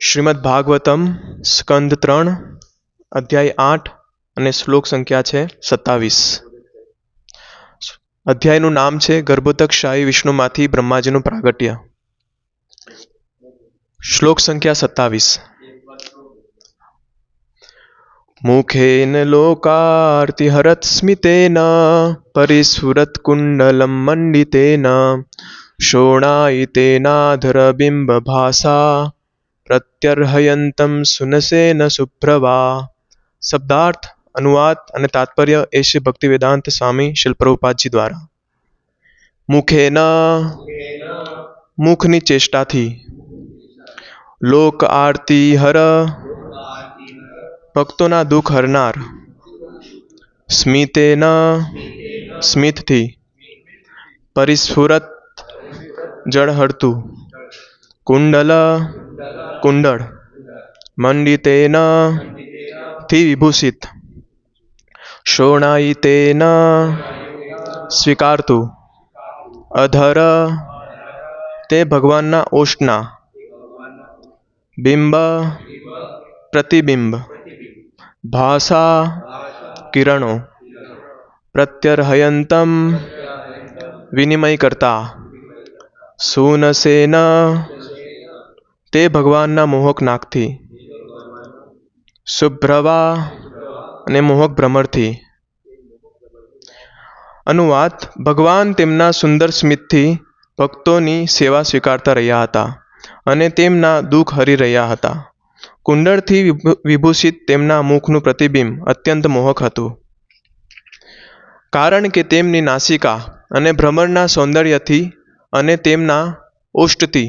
શ્રીમદ ભાગવતમ, સ્કંદ ત્રણ, અધ્યાય આઠ અને શ્લોક સંખ્યા છે સત્તાવીસ. અધ્યાયનું નામ છે ગર્ભોતક શાહી વિષ્ણુમાંથી બ્રહ્માજીનું પ્રાગટ્ય. શ્લોક સંખ્યા સત્તાવીસ. મુખેન લોકાર્તિહરત સ્મિતેન, પરિસ્ફુરત કુંડલમ મંડિતેન શોણાયિતેનાધરબિંબભાસા પ્રત્યર્હયંતમ સુનસેન સુપ્રભા શબ્દાર્થ અનુવાદ અને તાત્પર્ય એ શ્રી ભક્તિવેદાંત સ્વામી શિલ પ્રભુપાદજી દ્વારા મુખેન મુખની ચેષ્ટાથી લોક આરતી હર ભક્તોના દુઃખ હરનાર સ્મિતેન સ્મિતથી પરિસ્ફુરત જળહરતું. કુંડલ, કુંડળ. મંડિતેનથી વિભૂષિત. શોણાયિતેન સ્વીકારતું. અધર, તે ભગવાનના ઓષ્ણા બિંબ, પ્રતિબિંબ. ભાષા, કિરણો. પ્રત્યર્હયંતમ વિનિમય કરતા સુનસેન તે ભગવાનના મોહક નાકથી શુભ્રવા અને મોહક ભ્રમરથી. અનુવાદ, ભગવાન તેમના સુંદર સ્મિતથી ભક્તોની સેવા સ્વીકારતા રહ્યા હતા અને તેમના દુઃખ હરી રહ્યા હતા. કુંડળથી વિભૂષિત તેમના મુખનું પ્રતિબિંબ અત્યંત મોહક હતું. કારણ કે તેમની નાસિકા અને ભ્રમરના સૌંદર્યથી અને તેમના ઓષ્ઠથી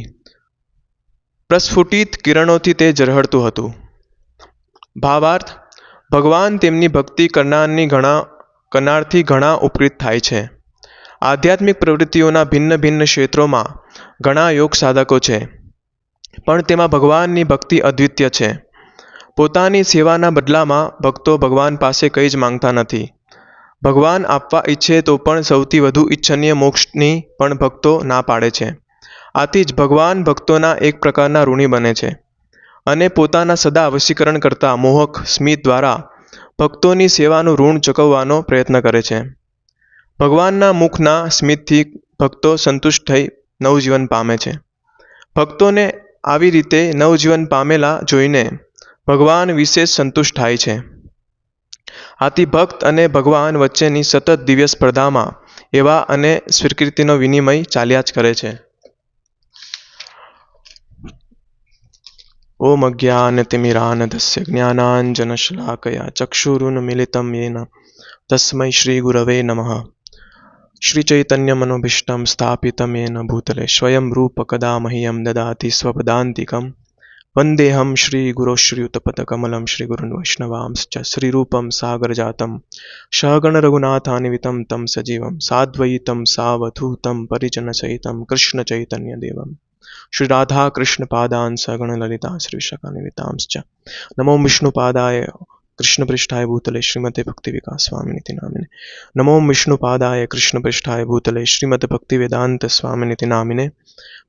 પ્રસ્ફુટિત કિરણોથી તે ઝળહળતું હતું. ભાવાર્થ, ભગવાન તેમની ભક્તિ કરનારની ઘણા, કરનારથી ઘણા ઉપકૃત થાય છે. આધ્યાત્મિક પ્રવૃત્તિઓના ભિન્ન ભિન્ન ક્ષેત્રોમાં ઘણા યોગ સાધકો છે, પણ તેમાં ભગવાનની ભક્તિ અદ્વિત્ય છે. પોતાની સેવાના બદલામાં ભક્તો ભગવાન પાસે કંઈ જ માંગતા નથી. ભગવાન આપવા ઈચ્છે તો પણ સૌથી વધુ ઈચ્છનીય મોક્ષની પણ ભક્તો ના પાડે છે. આથી જ ભગવાન ભક્તોના એક પ્રકારના ઋણી બને છે. અને પોતાના સદા વશીકરણ કરતા મોહક સ્મિત દ્વારા ભક્તોની સેવાનું ઋણ ચૂકવવાનો પ્રયત્ન કરે છે. ભગવાનના મુખના સ્મિતથી ભક્તો સંતુષ્ટ થઈ નવજીવન પામે છે. ભક્તોને આવી રીતે નવજીવન પામેલા જોઈને ભગવાન વિશેષ સંતુષ્ટ થાય છે. આથી ભક્ત અને ભગવાન વચ્ચેની સતત દિવ્ય સ્પર્ધામાં એવા અને સ્વીકૃતિનો વિનિમય ચાલ્યા જ કરે છે. ઓમ અજ્ઞાનતિમિરાનધસ્ય જ્ઞાનાંજનશલાકયા ચક્ષુરુન્મિલિતમ યેન તસ્મૈ શ્રીગુરવે નમઃ. શ્રીચૈતન્યમનોભીષ્ટં સ્થાપિતમેન ભૂતલે સ્વયં રૂપ કદા મહ્યમ દદાતિ સ્વપદાંતિકમ વંદેહમ શ્રી ગુરો શ્રીયુતપદકમલમ શ્રી ગુરુન વૈષ્ણવાંશ્ચ શ્રીરૂપમ સાગર જાતમ સહગણ રઘુનાથાન્વિતમ તમ સજીવમ સાદ્વૈતમ સાવધૂતમ પરિજન સહિતમ કૃષ્ણ ચૈતન્ય દેવમ શ્રી રાધા કૃષ્ણ પાદાન સગણ લલિતા શ્રી શકાનિવિતાંશ્ચ નમો વિષ્ણુપાદાય કૃષ્ણપૃષ્ઠાય ભૂતલે શ્રીમતે ભક્તિવિકાસ સ્વામિનિતિ નામિને નમો વિષ્ણુપાદાય કૃષ્ણપૃષ્ઠાય ભૂતલે શ્રીમદ ભક્તિવેદાંત સ્વામિનિતિ નામિને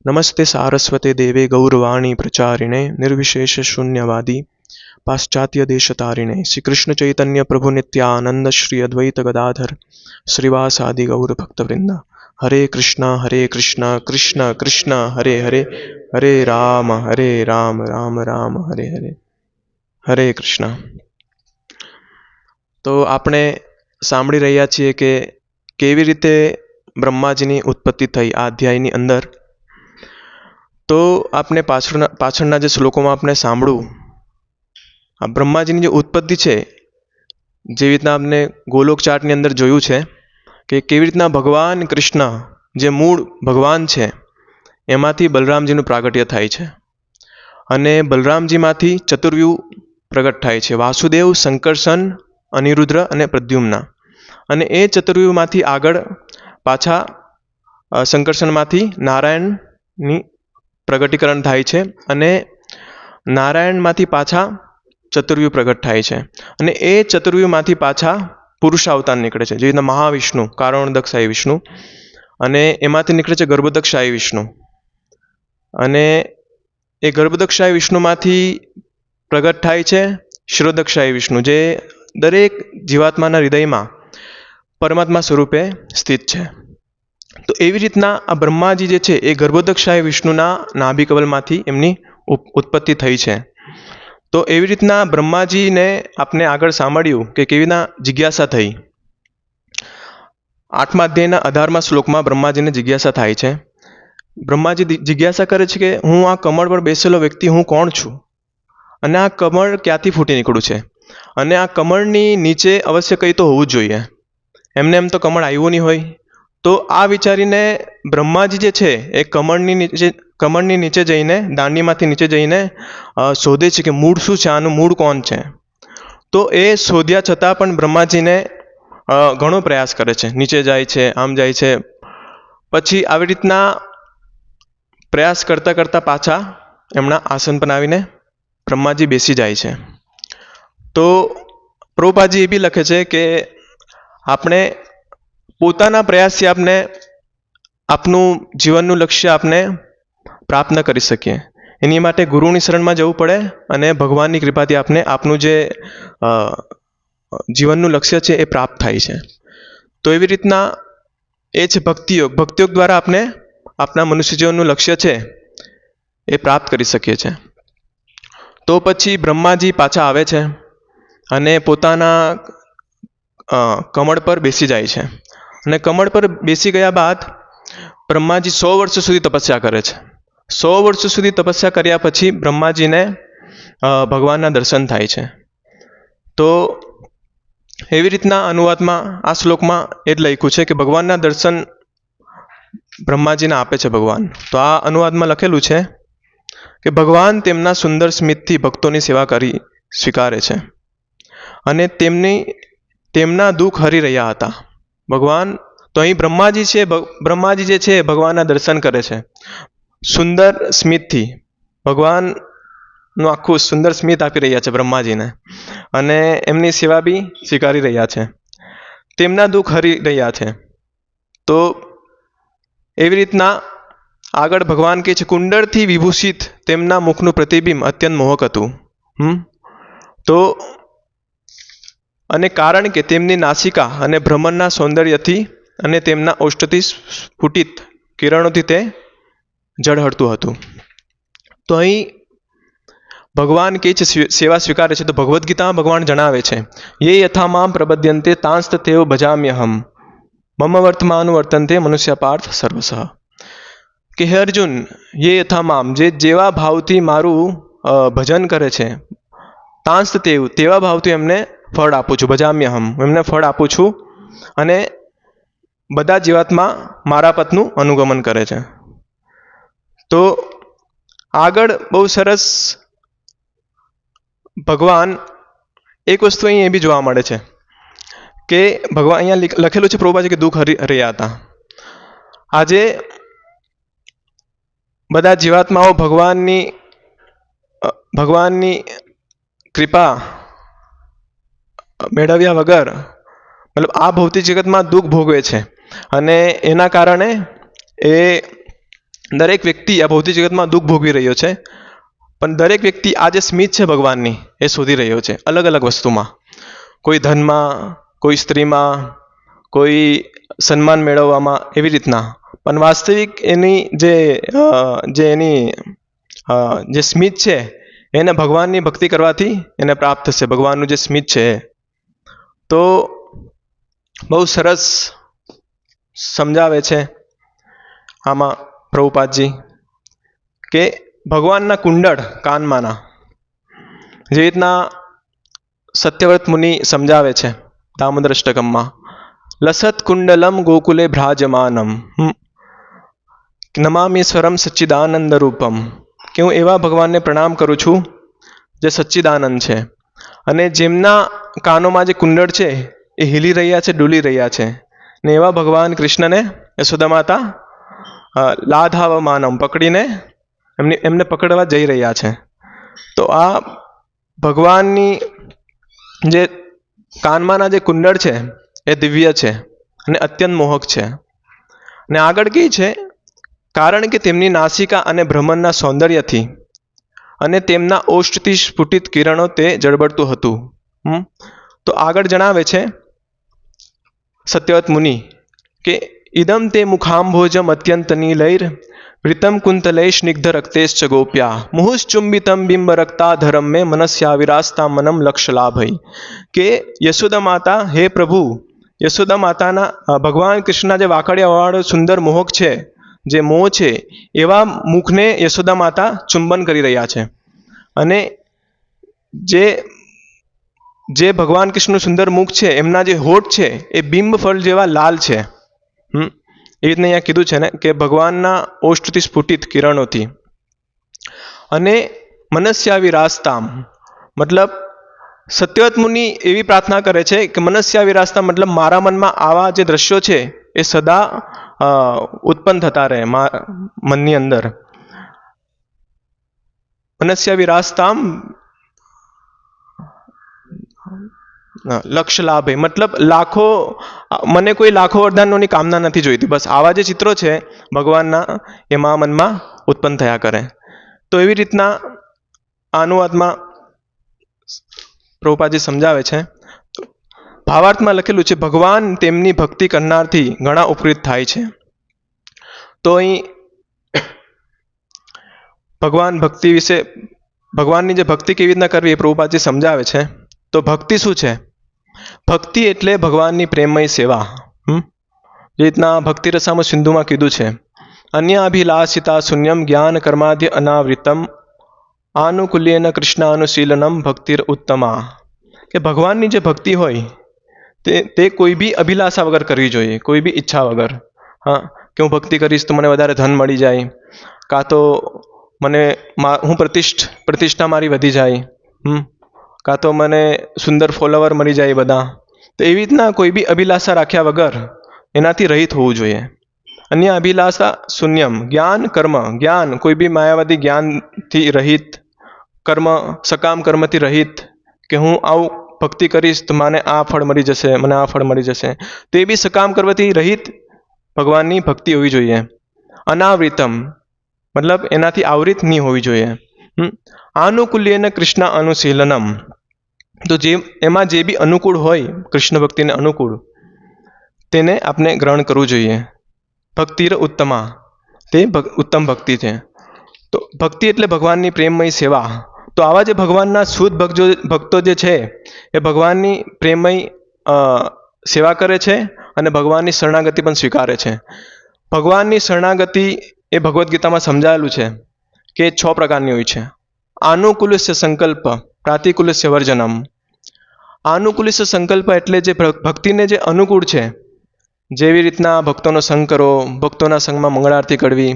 નમસ્તે સારસ્વતે દેવે ગૌરવાણી પ્રચારિણે નિર્વિશેષ શૂન્યવાદી પાશ્ચાત્ય દેશતારિણે શ્રી કૃષ્ણ ચૈતન્ય પ્રભુ નિત્યાનંદ શ્રી અદ્વૈત ગદાધર શ્રીવાસાદિ ગૌર ભક્તવૃંદ હરે કૃષ્ણ હરે કૃષ્ણ કૃષ્ણ કૃષ્ણ હરે હરે હરે રામ હરે રામ રામ રામ હરે હરે હરે કૃષ્ણ તો આપણે સાંભળી રહ્યા છીએ કે કેવી રીતે બ્રહ્માજીની ઉત્પત્તિ થઈ આ અધ્યાયની અંદર. તો આપણે પાછળના પાછળના જે શ્લોકોમાં આપણે સાંભળ્યું આ બ્રહ્માજીની જે ઉત્પત્તિ છે, જેવી રીતના આપણે ગોલોક ચાર્ટની અંદર જોયું છે, કે કેવી રીતના ભગવાન કૃષ્ણ જે મૂળ ભગવાન છે, એમાંથી બલરામજીનું પ્રાગટ્ય થાય છે. અને બલરામજીમાંથી ચતુર્વ્યૂહ પ્રગટ થાય છે. વાસુદેવ સંકર્ષણ અનિરુદ્ર અને પ્રદ્યુમ્ના. અને એ ચતુર્વ્યૂહમાંથી આગળ પાછા સંકર્ષણમાંથી નારાયણની પ્રગટીકરણ થાય છે અને નારાયણમાંથી પાછા ચતુર્વ્યૂહ પ્રગટ થાય છે. અને એ ચતુર્વ્યૂહમાંથી પાછા પુરુષ અવતાર નીકળે છે જેવી રીતના મહાવિષ્ણુ કારણોદકશાહી વિષ્ણુ અને એમાંથી નીકળે છે ગર્ભદક્ષાઈ વિષ્ણુ. અને એ ગર્ભદક્ષાય વિષ્ણુમાંથી પ્રગટ થાય છે ક્ષીરોદક્ષાય વિષ્ણુ, જે દરેક જીવાત્માના હૃદયમાં પરમાત્મા સ્વરૂપે સ્થિત છે. તો એવી રીતના આ બ્રહ્માજી જે છે એ ગર્ભોદક્ષાય વિષ્ણુના નાભિકવલમાંથી એમની ઉત્પત્તિ થઈ છે. તો એવી રીતના બ્રહ્માજીને આપણે આગળ સાંભળ્યું કે કેવી રીતના જિજ્ઞાસા થઈ. આઠમા અધ્યાયના અઢારમા શ્લોકમાં બ્રહ્માજીને જિજ્ઞાસા થાય છે. બ્રહ્માજી જિજ્ઞાસા કરે છે કે, હું આ કમળ પર બેસેલો વ્યક્તિ હું કોણ છું? અને આ કમળ ક્યાંથી ફૂટી નીકળ્યું છે? અને આ કમળની નીચે અવશ્ય કંઈ તો હોવું જ જોઈએ. એમને એમ તો કમળ આવ્યું નહીં હોય. તો આ વિચારીને બ્રહ્માજી જે છે, એ કમળની નીચે કમળની નીચે જઈને, દાંડીમાંથી નીચે જઈને શોધે છે કે મૂળ શું છે? આનું મૂળ કોણ છે? તો એ શોધ્યા છતાં પણ બ્રહ્માજીને ઘણો પ્રયાસ કરે છે. નીચે જાય છે, આમ જાય છે. પછી આવી રીતના પ્રયાસ કરતાં કરતાં પાછા એમના આસન પર આવીને બ્રહ્માજી બેસી જાય છે. તો પ્રોપાજી એ બી લખે છે કે આપણે પોતાના પ્રયાસથી આપણે આપનું જીવનનું લક્ષ્ય આપણે પ્રાપ્ત ન કરી શકીએ. એની માટે ગુરુની શરણમાં જવું પડે અને ભગવાનની કૃપાથી આપણે આપનું જે જીવનનું લક્ષ્ય છે એ પ્રાપ્ત થાય છે. તો એવી રીતના એ છે ભક્તિયોગ ભક્તિયોગ દ્વારા આપણે આપણા મનુષ્ય જીવનનું લક્ષ્ય છે એ પ્રાપ્ત કરી શકીએ છીએ તો પછી બ્રહ્માજી પાછા આવે છે. અને પોતાના કમળ પર બેસી જાય છે. અને કમળ પર બેસી ગયા બાદ બ્રહ્માજી સો વર્ષ સુધી તપસ્યા કરે છે. સો વર્ષ સુધી તપસ્યા કર્યા પછી બ્રહ્માજીને ભગવાનના દર્શન થાય છે. તો એવી રીતના અનુવાદમાં, આ શ્લોકમાં એ જ લખ્યું છે કે ભગવાનના દર્શન બ્રહ્માજીને આપે છે ભગવાન. તો આ અનુવાદમાં લખેલું છે કે ભગવાન તેમના સુંદર સ્મિતથી ભક્તોની સેવા કરી સ્વીકારે છે. અને તેમની, તેમના દુઃખ હરી રહ્યા હતા. ભગવાન, તો અહીં બ્રહ્માજી છે બ્રહ્માજી જે છે ભગવાનના દર્શન કરે છે. સુંદર સ્મિતથી. ભગવાનનું આખું સુંદર સ્મિત આપી રહ્યા છે બ્રહ્માજીને. અને એમની સેવા બી સ્વીકારી રહ્યા છે. તેમના દુઃખ હરી રહ્યા છે. તો એવી રીતના આગળ ભગવાન કહે છે, કુંડળથી વિભૂષિત તેમના મુખનું પ્રતિબિંબ અત્યંત મોહક હતું. હમ? તો અને કારણ કે તેમની નાસિકા અને ભ્રમણના સૌંદર્યથી અને તેમના ઓષ્ઠથી સ્ફુટિત કિરણોથી તે ઝળહળતું હતું. તો અહીં ભગવાન કે છે સ્વી- સેવા સ્વીકારે છે તો ભગવદ્ ગીતામાં ભગવાન જણાવે છે, યે યથામામ પ્રબધ્યંતે તાંસ્ત તેઓ ભજામ્યહમ, મમ વર્તમાનું વર્તનતે મનુષ્ય પાર્થ સર્વસઃ. કે હે અર્જુન, યે યથામામ, જે જેવા ભાવથી મારું ભજન કરે છે, તાંસ્ત તેવ, તેવા ભાવથી એમને ફળ આપું છું. ભજામ્યહમ. એમને ફળ આપું છું અને બધા જીવાતમાં મારા પથનું અનુગમન કરે છે. તો આગળ બહુ સરસ ભગવાન એક વસ્તુ અહીં એ બી જોવા મળે છે કે ભગવાન અહીંયા લખેલું છે પ્રભુપાજી કે દુઃખ હરી રહ્યા હતા. આજે બધા જીવાત્માઓ ભગવાનની ભગવાનની કૃપા મેળવ્યા વગર મતલબ આ ભૌતિક જગતમાં દુઃખ ભોગવે છે. અને એના કારણે એ દરેક વ્યક્તિ આ ભૌતિક જગતમાં દુઃખ ભોગવી રહ્યો છે. પણ દરેક વ્યક્તિ આ જે સ્મિત છે ભગવાનની, એ શોધી રહ્યો છે, અલગ અલગ વસ્તુમાં. કોઈ ધનમાં, કોઈ સ્ત્રીમાં, કોઈ સન્માન મેળવવામાં એવી રીતના. પણ વાસ્તવિક એની જે જે એની જે સ્મિત છે, એને ભગવાનની ભક્તિ કરવાથી એને પ્રાપ્ત થશે. ભગવાનનું જે સ્મિત છે એ. તો બહુ સરસ સમજાવે છે આમાં પ્રભુપાદજી કે ભગવાનના કુંડળ કાનમાંના, જે રીતના સત્યવ્રત મુનિ સમજાવે છે દામોદર અષ્ટકમમાં લસત કુંડલમ ગોકુલે ભ્રાજમાનમ. નમામીશ્વરમ સચ્ચિદાનંદ રૂપમ કે હું એવા ભગવાનને પ્રણામ કરું છું જે સચ્ચિદાનંદ છે અને જેમના કાનોમાં જે કુંડળ છે, એ હિલી રહ્યા છે, ડૂલી રહ્યા છે. ને એવા ભગવાન કૃષ્ણને, યશોદા માતા લાધાવમાનમ પકડીને એમને એમને પકડવા જઈ રહ્યા છે. તો આ ભગવાનની જે કાનમાંના જે કુંડળ છે, એ દિવ્ય છે અને અત્યંત મોહક છે. અને આગળ કહે છે, કારણ કે તેમની નાસિકા અને ભ્રમણના સૌંદર્યથી અને તેમના ઓષ્ટથી સ્ફુટિત કિરણો તે જળબડતું હતું. તો આગળ જણાવે છે સત્યવત મુનિ કે ઇદમ તે મુખાંભોજમ અત્યંત નીલૈર વૃતમ કુંતલૈ સ્નિગ્ધ રક્તેશ્ચ ગોપ્યા. મુહુશ્ચુંબિતમ બિંબ રક્તાધરમ મે મનસ્યા વિરાસતા મનમ લક્ષ લાભઈ. કે યશોદા માતા, હે પ્રભુ, યશોદા માતાના ભગવાન કૃષ્ણના જે વાકડિયાવાળો સુંદર મોહક છે જે મોહ છે, એવા મુખને યશોદા માતા ચુંબન કરી રહ્યા છે. અને જે જે ભગવાન કૃષ્ણનું સુંદર મુખ છે, એમના જે હોઠ છે, એ બિંબ ફળ જેવા લાલ છે. હમ? એ રીતને અહીંયા કીધું છે ને કે ભગવાનના ઓષ્ટથી સ્ફુટિત કિરણોથી. અને મનસ્યાવિરાસ્તામ મતલબ, સત્યવત મુનિ એવી પ્રાર્થના કરે છે કે મનસ્યાવિરાસ્તા મતલબ મારા મનમાં આવા જે દ્રશ્યો છે, એ સદા ઉત્પન્ન થતા રહે મનની અંદર. મનસ્ય વિરાસતામ લક્ષ્ય લાભે. મતલબ લાખો, મને કોઈ લાખો વરદાનોની કામના નથી જોઈતી. બસ આવા જે ચિત્રો છે, ભગવાનના, એ મા મનમાં ઉત્પન્ન થયા કરે. તો એવી રીતના આનુવાદમાં પ્રભુપાદજી સમજાવે છે. ભાવાર્થમાં લખેલું છે, ભગવાન તેમની ભક્તિ કરનારથી ઘણા ઉપકૃત થાય છે. તો અહીં ભગવાન ભક્તિ વિશે, ભગવાનની જે ભક્તિ કેવી રીતના કરવી એ પ્રભુપાદજી સમજાવે છે. તો ભક્તિ શું છે? ભક્તિ એટલે ભગવાનની પ્રેમમય સેવા? જે રીતના ભક્તિ રસામાં સિંધુમાં કીધું છે, અન્ય અભિલાષિતા શૂન્યમ જ્ઞાન કર્માદ્ય અનાવૃતમ આનુકૂલ્યેન કૃષ્ણાનુશીલનમ ભક્તિર ઉત્તમા. કે ભગવાનની જે ભક્તિ હોય તે તે કોઈ બી અભિલાષા વગર કરવી જોઈએ, કોઈ બી ઈચ્છા વગર. હા, કે હું ભક્તિ કરીશ તો મને વધારે ધન મળી જાય. કાં તો મને હું પ્રતિષ્ઠ, પ્રતિષ્ઠા મારી વધી જાય. હમ, કાં તો મને સુંદર ફોલોવર મળી જાય બધા. તો એવી રીતના કોઈ બી અભિલાષા રાખ્યા વગર એનાથી રહિત હોવું જોઈએ. અન્ય અભિલાષા શૂન્યમ, જ્ઞાન, કર્મ. જ્ઞાન, કોઈ બી માયાવાદી જ્ઞાનથી રહિત, કર્મ, સકામ કર્મથી રહિત, કે હું આવું ભક્તિ કરીશ તો મને આ ફળ મળી જશે, મને આ ફળ મળી જશે. તો એ બી સકામ કરવાથી રહિત ભગવાનની ભક્તિ હોવી જોઈએ. અનાવૃતમ, મતલબ એનાથી આવૃત નહીં હોવી જોઈએ? આનુકૂલ્યન કૃષ્ણ અનુશીલનમ. તો જે, એમાં જે બી અનુકૂળ હોય, કૃષ્ણ ભક્તિને અનુકૂળ, તેને આપણે ગ્રહણ કરવું જોઈએ. ભક્તિર ઉત્તમા. તે ઉત્તમ ભક્તિ છે. તો ભક્તિ એટલે ભગવાનની પ્રેમમય સેવા. તો આવા જે ભગવાનના શુદ્ધ ભક્તો ભક્તો જે છે, એ ભગવાનની પ્રેમય સેવા કરે છે અને ભગવાનની શરણાગતિ પણ સ્વીકારે છે. ભગવાનની શરણાગતિ એ ભગવદ્ ગીતામાં સમજાયેલું છે કે છ પ્રકારની હોય છે. આનુકૂલ્ય સંકલ્પ, પ્રાતિકૂલ્ય વર્જનમ. આનુકુલિષ્ય સંકલ્પ એટલે જે ભક્તિને જે અનુકૂળ છે, જેવી રીતના ભક્તોનો સંગ કરો, ભક્તોના સંગમાં મંગળારતી કરવી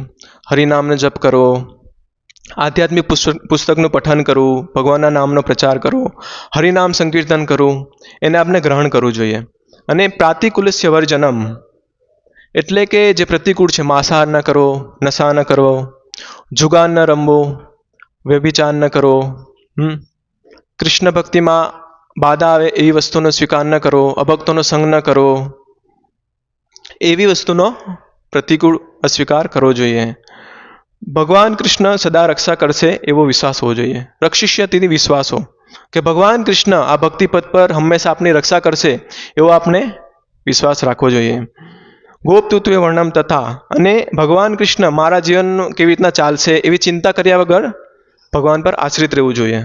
હરિનામનો જપ કરવો આધ્યાત્મિક પુસ્તક પુસ્તકનું પઠન કરવું ભગવાનના નામનો પ્રચાર કરવો હરિનામ સંકીર્તન કરવું એને આપણે ગ્રહણ કરવું જોઈએ અને પ્રાતિકૂલ્ય વર્જનમ એટલે કે જે પ્રતિકૂળ છે, માંસાહાર ન કરવો નશા ન કરવો જુગાન ન રમવો, વ્યભિચાર ન કરવો? કૃષ્ણ ભક્તિમાં બાધા આવે એવી વસ્તુનો સ્વીકાર ન કરવો અભક્તોનો સંગ ન કરવો એવી વસ્તુનો પ્રતિકૂળ અસ્વીકાર કરવો જોઈએ ભગવાન કૃષ્ણ સદા રક્ષા કરશે એવો વિશ્વાસ હોવો જોઈએ. રક્ષિષ્ય તેથી વિશ્વાસો કે ભગવાન કૃષ્ણ આ ભક્તિપથ પર હંમેશા આપની રક્ષા કરશે એવો આપણે વિશ્વાસ રાખવો જોઈએ. ગોપતુત્વે વર્ણમ તથા અને ભગવાન કૃષ્ણ મારા જીવનનું કેવી રીતના ચાલશે એવી ચિંતા કર્યા વગર ભગવાન પર આશ્રિત રહેવું જોઈએ.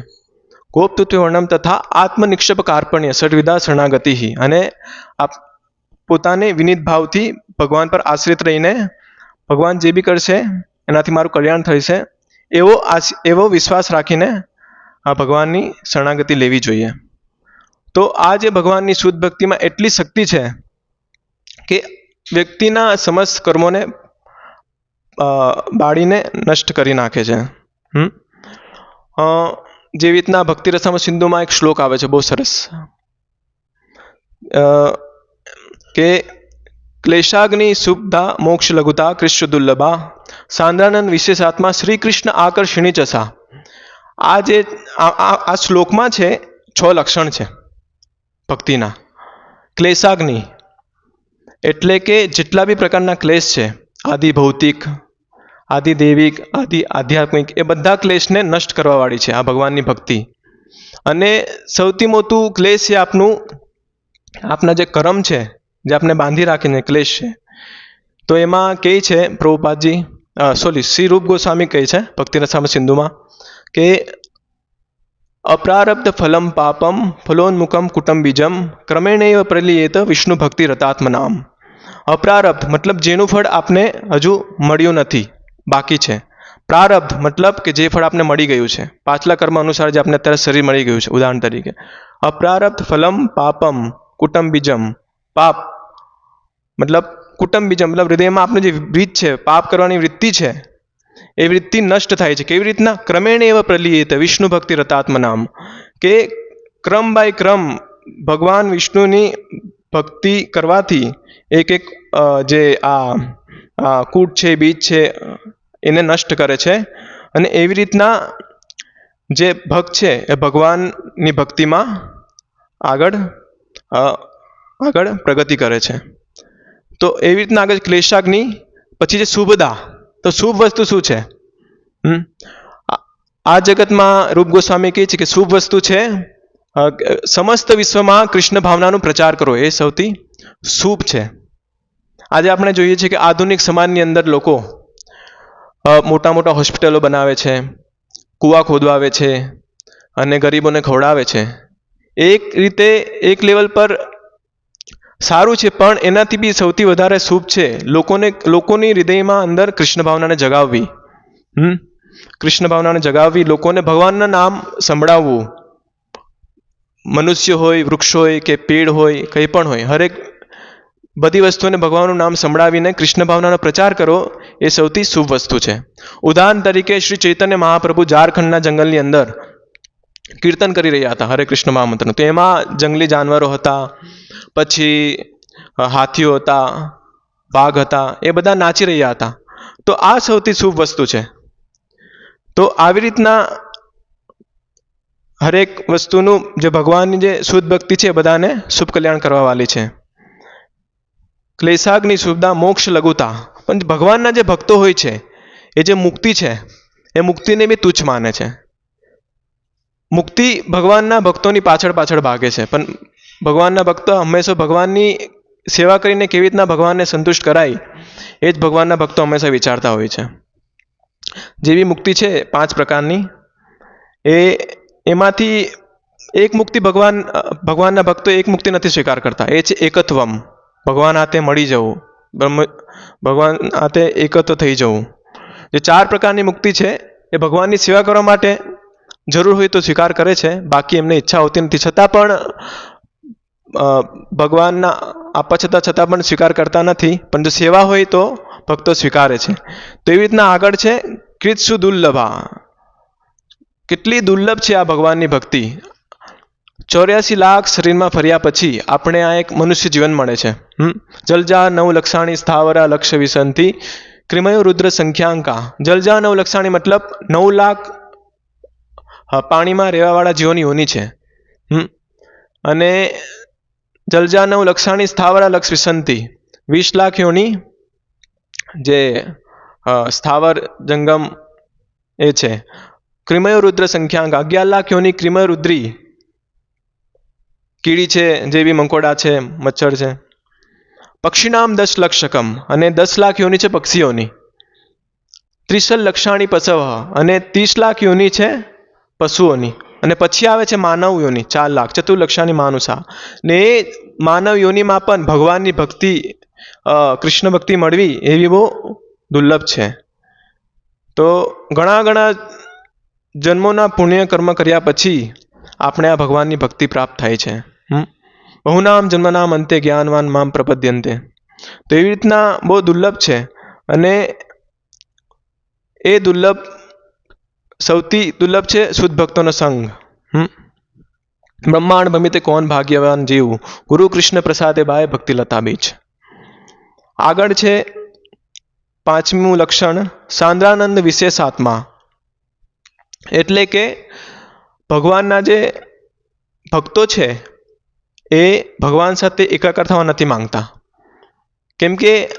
ગોપતુત્વે વર્ણમ તથા આત્મનિક્ષેપ કાર્પણ્ય ષડવિધા શરણાગતિ અને આપ પોતાને વિનિત ભાવથી ભગવાન પર આશ્રિત રહીને ભગવાન જે બી કરશે એનાથી મારું કલ્યાણ થશે એવો આશ, એવો વિશ્વાસ રાખીને આ ભગવાનની શરણાગતિ લેવી જોઈએ. તો આ જે ભગવાનની શુદ્ધ ભક્તિમાં એટલી શક્તિ છે કે વ્યક્તિના સમસ્ત કર્મોને બાળીને નષ્ટ કરી નાખે છે? જેવી રીતના ભક્તિ સિંધુમાં એક શ્લોક આવે છે, બહુ સરસ. કે ક્લેશાગ્નિ શુભ્ધા મોક્ષ લઘુતા કૃષ્ણ દુર્લભા સાંદ્રાનંદ વિશેષાત્મા શ્રી કૃષ્ણ આકર્ષિણી ચસા આ જે આ શ્લોકમાં છે છ લક્ષણ છે ભક્તિના ક્લેશાગ્નિ એટલે કે જેટલા બી પ્રકારના ક્લેશ છે, આદિ ભૌતિક, આદિ દૈવિક, આદિ આધ્યાત્મિક, એ બધા ક્લેશને નષ્ટ કરવાવાળી છે આ ભગવાનની ભક્તિ. અને સૌથી મોટું ક્લેશ છે આપનું આપના જે કર્મ છે જે આપણે બાંધી રાખીને ક્લેશ છે. તો એમાં કહે છે, પ્રભુપાદજી સોરી શ્રી રૂપ ગોસ્વામી કહે છે ભક્તિરસામ સિંધુમાં, કે અપ્રારબ્ધ ફલમ પાપમ ફલોન્મુખમ કુટુંબીજમ ક્રમેણેવ પ્રલિયેત વિષ્ણુ ભક્તિ રતાત્મનામ. અપ્રારબ્ધ મતલબ જેનું ફળ આપને હજુ મળ્યું નથી, બાકી છે. પ્રારબ્ધ મતલબ કે જે ફળ આપને મળી ગયું છે. પાછલા કર્મ અનુસાર જે આપને અત્યારે શરીર મળી ગયું છે, ઉદાહરણ તરીકે. અપ્રારબ્ધ ફલમ પાપમ કુટુંબીજમ પાપ મતલબ કુટુંબીજમ મતલબ હૃદયમાં આપનું જે વૃત્ત છે, પાપ કરવાની વૃત્તિ છે, એ વૃત્તિ નષ્ટ થાય છે. કેવી રીતના? ક્રમેણ એવા પ્રલિયેત વિષ્ણુ ભક્તિ રતાત્મનામ કે ક્રમ બાય ક્રમ ભગવાન વિષ્ણુની ભક્તિ કરવાથી એક એક જે આ કૂટ છે, બીજ છે, એને નષ્ટ કરે છે. અને એવી રીતના જે ભક્ત છે, એ ભગવાનની ભક્તિમાં આગળ આગળ પ્રગતિ કરે છે. તો એવી રીતના આગળ ક્લેશાગ્નિ પછી જે શુભદા તો શુભ વસ્તુ શું છે? આ- જગતમાં રૂપ ગોસ્વામી કહે છે કે શુભ વસ્તુ છે સમસ્ત વિશ્વમાં કૃષ્ણ ભાવનાનો પ્રચાર કરવો એ સૌથી શુભ છે. આજે આપણે જોઈએ છીએ કે આધુનિક સમાજની અંદર લોકો મોટા મોટા હોસ્પિટલો બનાવે છે, કૂવા ખોદવાવે છે, અને ગરીબોને ખવડાવે છે. એક રીતે એક લેવલ પર સારું છે, પણ એનાથી બી સૌથી વધારે શુભ છે, લોકોને, લોકોની હૃદયમાં અંદર કૃષ્ણ ભાવનાને જગાવવી. હમ? કૃષ્ણ ભાવનાને જગાવવી, લોકોને ભગવાનના નામ સંભળાવવું. મનુષ્ય હોય, વૃક્ષ હોય કે પેડ હોય, કંઈ પણ હોય, હરેક બધી વસ્તુઓને ભગવાનનું નામ સંભળાવીને કૃષ્ણ ભાવનાનો પ્રચાર કરો, એ સૌથી શુભ વસ્તુ છે. ઉદાહરણ તરીકે શ્રી ચૈતન્ય મહાપ્રભુ ઝારખંડના જંગલની અંદર કીર્તન કરી રહ્યા હતા, હરે કૃષ્ણ મહામંત્રનું. તો એમાં જંગલી જાનવરો હતા પછી હાથીઓ હતા, વાઘ હતા, એ બધા નાચી રહ્યા હતા. તો આ સૌથી શુભ વસ્તુ છે. તો આવી રીતના હરેક વસ્તુનું જે ભગવાનની જે શુદ્ધ ભક્તિ છે બધાને શુભ કલ્યાણ કરવા વાલી છે. ક્લેશાગની શુભદા મોક્ષ લઘુતા. પણ ભગવાનના જે ભક્તો હોય છે, એ જે મુક્તિ છે, એ મુક્તિને બી તુચ્છ માને છે. મુક્તિ ભગવાનના ભક્તોની પાછળ પાછળ ભાગે છે. પણ ભગવાનના ભક્તો હંમેશા ભગવાનની સેવા કરીને કેવી રીતના ભગવાનને સંતુષ્ટ કરાય, એ જ ભગવાનના ભક્તો હંમેશા વિચારતા હોય છે. જેવી મુક્તિ છે પાંચ પ્રકારની, એ, એમાંથી એક મુક્તિ ભગવાન, ભગવાનના ભક્તો એક મુક્તિ નથી સ્વીકાર કરતા, એ છે એકત્વમ, ભગવાન હાથે મળી જવું, બ્રહ્મ, ભગવાન હાથે એકત્વ થઈ જવું. જે ચાર પ્રકારની મુક્તિ છે, એ ભગવાનની સેવા કરવા માટે જરૂર હોય તો સ્વીકાર કરે છે, બાકી એમને ઈચ્છા હોતી નથી. છતાં પણ ભગવાનના આપવા છતાં છતાં પણ સ્વીકાર કરતા નથી, પણ જો સેવા હોય તો ભક્તો સ્વીકારે છે. તો એવી રીતના આગળ છે કૃત્સુ દુર્લભા. કેટલી દુર્લભ છે આ ભગવાનની ભક્તિ. ચોર્યાસી લાખ શરીરમાં ફર્યા પછી આપણે આ એક મનુષ્ય જીવન મળે છે. હમ? જલજા નવ લક્ષાણી સ્થાવરા લક્ષ વિસંતી ક્રિમયો રુદ્ર સંખ્યાંકા. જલજા નવ લક્ષાણી મતલબ નવ લાખ પાણીમાં રહેવાવાળા જીવોની યોની છે. હમ? અને જલજા નવ લક્ષાણી સ્થાવરા લક્ષ વિસંતિ. વીસ લાખ યોની જે સ્થાવર જંગમ એ છે. ક્રિમય રુદ્ર સંખ્યાંક. અગિયાર લાખ યોની ક્રિમય રુદ્રી કીડી છે, જેવી મંકોડા છે, મચ્છર છે. પક્ષીનામ દસ લક્ષકમ અને દસ લાખ યોની છે પક્ષીઓની. ત્રીસલ લક્ષાણી પસવ અને ત્રીસ લાખ યોની છે પશુઓની. અને પછી આવે છે માનવ યોની, ચાર લાખ, ચતુર્લક્ષાની માનુષા. ને એ માનવ યોનીમાં પણ ભગવાનની ભક્તિ કૃષ્ણ ભક્તિ મળવી એવી બહુ દુર્લભ છે. તો ઘણા ઘણા જન્મોના પુણ્ય કર્મ કર્યા પછી આપણે આ ભગવાનની ભક્તિ પ્રાપ્ત થાય છે? બહુનામ જન્મનામ અંતે જ્ઞાનવાન મામ પ્રપદ્યંતે. તો એવી રીતના બહુ દુર્લભ છે. અને એ દુર્લભ સૌથી દુર્લભ છે શુદ્ધ ભક્તોનો હમ? બ્રહ્માંડ ભમિતે કોણ ભાગ્યવાન જીવ? ગુરુ કૃષ્ણ પ્રસાદે બાય ભક્તિ લતા બીજ. આગળ છે પાંચમું લક્ષણ, સાંદ્રાનંદ વિશેષાત્મા એટલે કે ભગવાનના જે ભક્તો છે, એ ભગવાન સાથે એકાકાર થવા નથી માંગતા. કેમ કે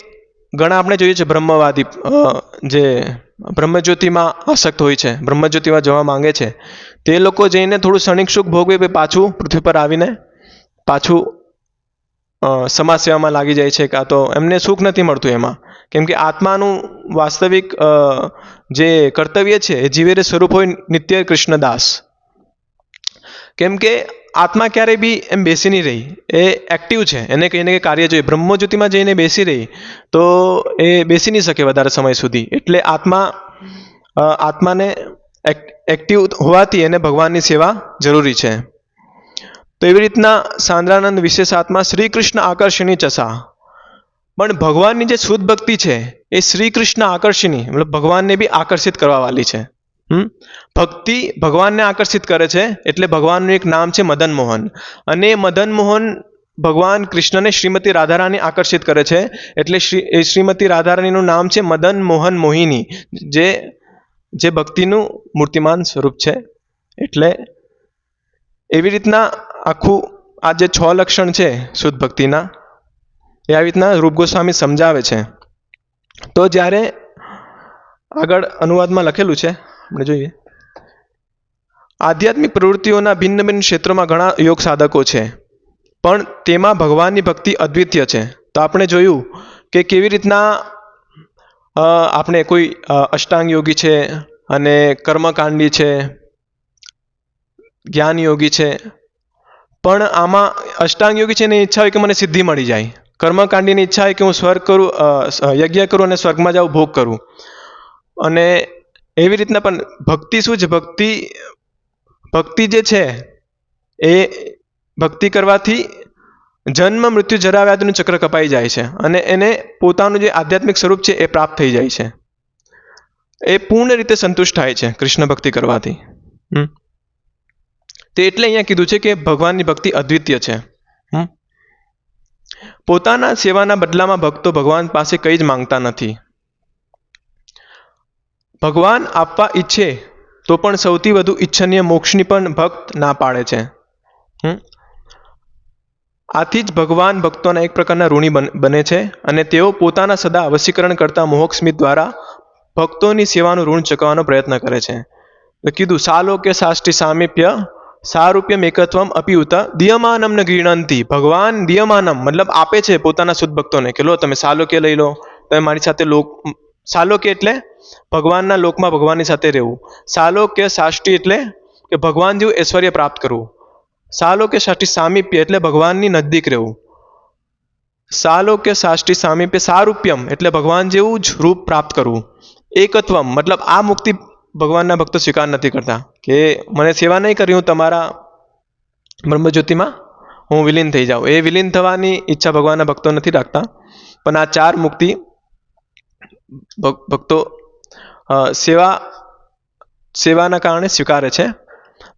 ઘણા આપણે જોઈએ છે બ્રહ્મવાદી જે બ્રહ્મજ્યોતિમાં આસક્ત હોય છે, બ્રહ્મજ્યોતિમાં જવા માંગે છે. તે લોકો જઈને થોડું ક્ષણિક સુખ ભોગવે પછી પૃથ્વી પર આવીને પાછું સમાજ સેવામાં લાગી જાય છે કાં તો એમને સુખ નથી મળતું એમાં. કેમ કે આત્માનું વાસ્તવિક જે કર્તવ્ય છે એ જીવેરે સ્વરૂપ હોય નિત્ય કૃષ્ણદાસ. કેમ કે આત્મા ક્યારેય બી એમ બેસી નહીં રહી. એ એક્ટિવ છે. એને કહીને કંઈ કાર્ય જોઈએ. બ્રહ્મજ્યોતિમાં જઈને બેસી રહી, તો એ બેસી નહીં શકે વધારે સમય સુધી. એટલે આત્મા આત્માને એક- એક્ટિવ હોવાથી એને ભગવાનની સેવા જરૂરી છે. તો એવી રીતના સાંદ્રાનંદ વિશેષ આત્મા શ્રી કૃષ્ણ આકર્ષણી ચસા. પણ ભગવાનની જે શુદ્ધ ભક્તિ છે, એ શ્રી કૃષ્ણ આકર્ષણી, મતલબ ભગવાનને બી આકર્ષિત કરવાવાળી છે. ભક્તિ ભગવાનને આકર્ષિત કરે છે એટલે ભગવાનનું એક નામ છે મદન મોહન. અને મદન મોહન ભગવાન કૃષ્ણને શ્રીમતી રાધારાણી આકર્ષિત કરે છે એટલે શ્રી શ્રીમતી રાધારાણીનું નામ છે મદન મોહન મોહિની, જે જે ભક્તિનું મૂર્તિમાન સ્વરૂપ છે. એટલે એવી રીતના આખું, આ જે છ લક્ષણ છે શુદ્ધ ભક્તિના, એ આવી રીતના રૂપ ગોસ્વામી સમજાવે છે. તો જ્યારે આગળ અનુવાદમાં લખેલું છે આપણે જોઈએ. આધ્યાત્મિક પ્રવૃત્તિઓના ભિન્ન ભિન્ન ક્ષેત્રોમાં ઘણા યોગ સાધકો છે. પણ તેમાં ભગવાનની ભક્તિ અદ્વિતીય છે. તો આપણે જોયું કે કેવી રીતના આપણે કોઈ અષ્ટાંગ યોગી છે અને કર્મકાંડી છે, જ્ઞાન યોગી છે. પણ આમાં અષ્ટાંગ યોગી છે એની ઈચ્છા હોય કે મને સિદ્ધિ મળી જાય. કર્મકાંડીની ઈચ્છા હોય કે હું સ્વર્ગ કરું યજ્ઞ કરું અને સ્વર્ગમાં જાઉં, ભોગ કરું. અને એવી રીતના પણ ભક્તિ શું છે? ભક્તિ ભક્તિ જે છે, એ ભક્તિ કરવાથી જન્મ, મૃત્યુ જરા વ્યાધિનું ચક્ર કપાઈ જાય છે અને એને પોતાનું જે આધ્યાત્મિક સ્વરૂપ છે એ પ્રાપ્ત થઈ જાય છે. એ પૂર્ણ રીતે સંતુષ્ટ થાય છે કૃષ્ણ ભક્તિ કરવાથી. તે એટલે અહીંયા કીધું છે કે ભગવાનની ભક્તિ અદ્વિતીય છે. પોતાના સેવાના બદલામાં ભક્તો ભગવાન પાસે કંઈ જ માંગતા નથી. ભગવાન આપવા ઈચ્છે, તો પણ સૌથી વધુ ઈચ્છનીય મોક્ષની પણ ભક્ત ના પાડે છે? આથી જ ભગવાન ભક્તોના એક પ્રકારના ઋણી બન- છે અને તેઓ પોતાના સદા વશીકરણ કરતા મોહક સ્મિત દ્વારા ભક્તોની સેવાનું ઋણ ચૂકવવાનો પ્રયત્ન કરે છે. કીધું કે સાષ્ટી સામીપ્ય સારૂપ્યમ એકત્વમ ઉત દિયમાનમ ને ગૃણંતી. ભગવાન દિયમાનમ મતલબ આપે છે પોતાના શુદ્ધ ભક્તોને કે લો તમે સાલોક્ય લઈ લો, તમે મારી સાથે લોક સાલોક્ય એટલે ભગવાનના લોકમાં ભગવાનની સાથે રહેવું. સાલોક્ય સાષ્ટી એટલે કે ભગવાન જેવું ઐશ્વર્ય પ્રાપ્ત કરવું. સાલોક્ય સાષ્ટી સામીપ્ય એટલે ભગવાનની નજદીક રહેવું. સાલોક્ય સાષ્ટી સામીપ્ય સારૂપ્યમ એટલે ભગવાન જેવું જ રૂપ પ્રાપ્ત કરવું. એકત્વમ મતલબ આ મુક્તિ ભગવાનના ભક્તો સ્વીકાર નથી કરતા કે મને સેવા નહીં કરી, હું તમારા બ્રહ્મજ્યોતિમાં હું વિલીન થઈ જાઉં. એ વિલીન થવાની ઈચ્છા ભગવાનના ભક્તો નથી રાખતા. પણ આ ચાર મુક્તિ ભક્તો સેવા, સેવાના કારણે સ્વીકારે છે.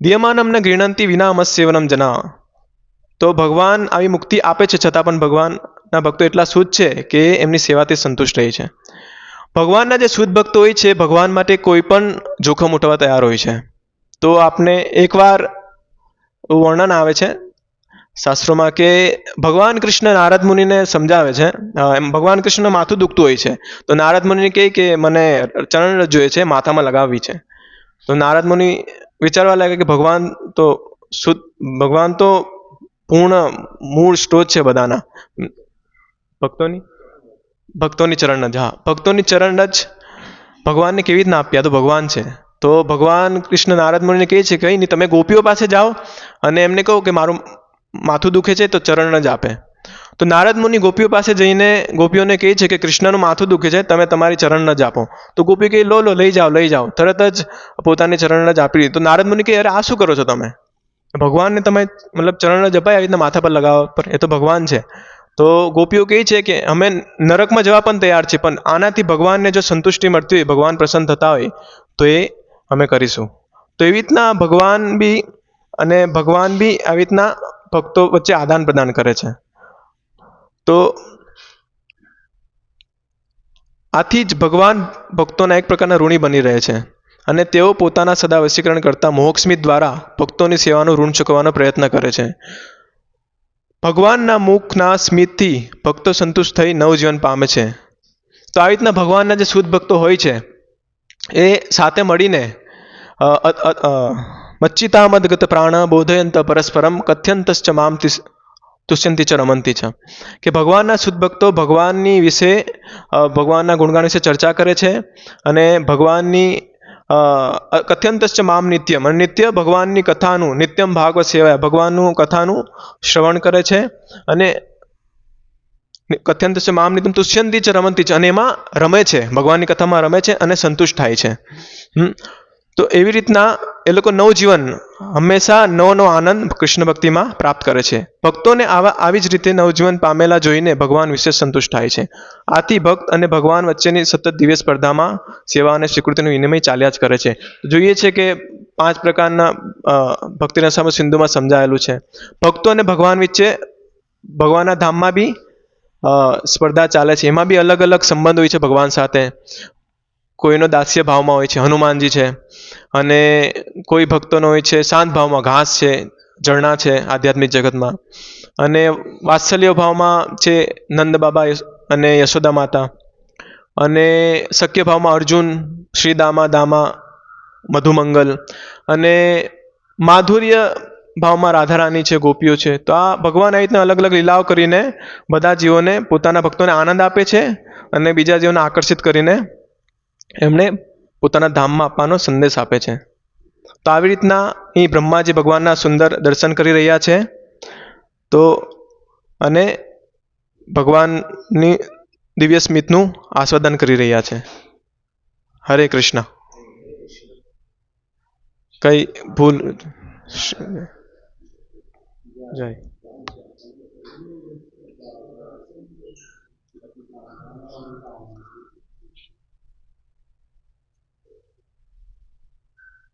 દિયમાનમને ગૃણંતી વિના સેવનમ જના તો ભગવાન આવી મુક્તિ આપે છે છતાં પણ ભગવાનના ભક્તો એટલા શુદ્ધ છે કે એમની સેવાથી સંતુષ્ટ રહે છે. ભગવાનના જે શુદ્ધ ભક્તો હોય છે, ભગવાન માટે કોઈ પણ જોખમ ઉઠાવવા તૈયાર હોય છે. તો આપને એકવાર વર્ણન આવે છે શાસ્ત્રોમાં કે ભગવાન કૃષ્ણ નારદ મુનિને સમજાવે છે. એમ ભગવાન કૃષ્ણ માથું દુખતું હોય છે. તો નારદ મુનિ કહે કે મને ચરણ જોઈએ છે, માથામાં લગાવવી છે. તો નારદ મુનિ વિચારવા લાગે કે ભગવાન તો શુદ્ધ ભગવાન તો પૂર્ણ મૂળ સ્ત્રોત છે બધાના. ભક્તોની? ભક્તોની ચરણ જ હા. ભક્તોની ચરણ જ ભગવાનને કેવી રીતના આપ્યા? તો ભગવાન છે. તો ભગવાન કૃષ્ણ નારદ મુનિને કહે છે, કંઈ નહીં, તમે ગોપીઓ પાસે જાઓ અને એમને કહો કે મારું માથું દુખે છે તો ચરણ જ આપે. તો નારદ મુનિ ગોપીઓ પાસે જઈને ગોપીઓને કહે છે કે કૃષ્ણનું માથું દુખે છે, તમે તમારી ચરણ જ આપો. તો ગોપી કહે, લો લો, લઈ જાઓ લઈ જાઓ. તરત જ પોતાની ચરણ જ આપી તો નારદ મુનિ કહે, અરે, આ શું કરો છો તમે? ભગવાનને તમે મતલબ ચરણ જ અપાય આવી રીતના માથા પર લગાવવા પર. એ તો ભગવાન છે. તો ગોપીઓ કહે છે કે, અમે નરકમાં જવા પણ તૈયાર છે પણ આનાથી ભગવાનને જો સંતુષ્ટિ મળતી હોય, ભગવાન પ્રસન્ન થતા હોય, તો એ અમે કરીશું. તો એવી રીતના ભગવાન બી અને ભગવાન બી આવી રીતના ભક્તો વચ્ચે આદાન પ્રદાન કરે છે. તો આથી જ ભગવાન ભક્તોના એક પ્રકારના ઋણી બની રહે છે અને તેઓ પોતાના સદા વશીકરણ કરતા મોહકસ્મિત દ્વારા ભક્તોની સેવાનું ઋણ ચૂકવવાનો પ્રયત્ન કરે છે. ભગવાનના મુખના સ્મિતથી ભક્તો સંતુષ્ટ થઈ નવજીવન પામે છે. તો આવી રીતના ભગવાનના જે શુદ્ધ ભક્તો હોય છે, એ સાથે મળીને મચ્ચિતામદગત પ્રાણ બોધયંત પરસ્પરમ કથ્યંતશ્ચ મામ તુષ્યંતી ચ રમંતી છે કે ભગવાનના ભક્તો ભગવાનની વિશે ભગવાનના ગુણગાન વિશે ચર્ચા કરે છે અને ભગવાનની કથ્યંતશ્ચ મામ નિત્યમ અને નિત્ય ભગવાનની કથાનું નિત્યમ ભાગવત સેવાય ભગવાનનું કથાનું શ્રવણ કરે છે અને કથ્યંત છે મામ નિત્યમ તુષ્યંતી ચ રમંતી છે અને એમાં રમે છે ભગવાનની કથામાં રમે છે અને સંતુષ્ટ થાય છે હમ. તો એવી રીતના એ લોકો નવજીવન હંમેશા નવો નવો આનંદ કૃષ્ણ ભક્તિમાં પ્રાપ્ત કરે છે. ભક્તોને આવા, આવી જ રીતે નવજીવન પામેલા જોઈને ભગવાન વિશેષ સંતુષ્ટ થાય છે. આથી ભક્ત અને ભગવાન વચ્ચેની સતત દિવ્ય સ્પર્ધામાં સેવા અને સ્વીકૃતિનો વિનિમય ચાલ્યા જ કરે છે. જોઈએ છે કે પાંચ પ્રકારના ભક્તિના સામે સિંધુમાં સમજાયેલું છે. ભક્તો અને ભગવાન વચ્ચે ભગવાનના ધામમાં બી સ્પર્ધા ચાલે છે. એમાં બી અલગ અલગ સંબંધ હોય છે ભગવાન સાથે. કોઈનો દાસ્ય ભાવમાં હોય છે, હનુમાનજી છે, અને કોઈ ભક્તોનો હોય છે, શાંત ભાવમાં ઘાસ છે, ઝરણા છે આધ્યાત્મિક જગતમાં. અને વાત્સલ્ય ભાવમાં છે નંદ બાબા અને યશોદા માતા. અને શક્ય ભાવમાં અર્જુન શ્રીદામા દામા મધુમંગલ. અને માધુર્ય ભાવમાં રાધારાણી છે, ગોપીઓ છે. તો આ ભગવાન આવી રીતના અલગ અલગ લીલાઓ કરીને બધા જીવોને પોતાના ભક્તોને આનંદ આપે છે અને બીજા જીવોને આકર્ષિત કરીને એમણે પોતાના ધામમાં આપવાનો સંદેશ આપે છે. તો આવી રીતના અહીં બ્રહ્માજી ભગવાનના સુંદર દર્શન કરી રહ્યા છે. તો અને ભગવાનની દિવ્ય સ્મિતનું આસ્વાદન કરી રહ્યા છે. હરે કૃષ્ણ. કઈ ભૂલ જય.